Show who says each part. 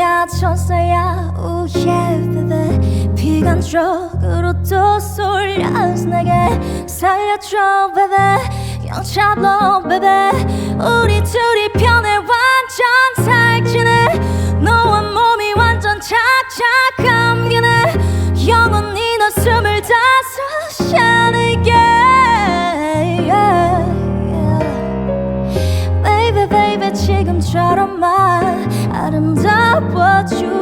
Speaker 1: 천사야 oh yeah baby 비관적으로 또 쏠려서 내게 살려줘 baby. 영차로 baby. 우리 둘이 편해 완전 살찌네. 너와 몸이 완전 착착 감기네. 영원히 너 Baby baby 지금처럼만 아름다워 what you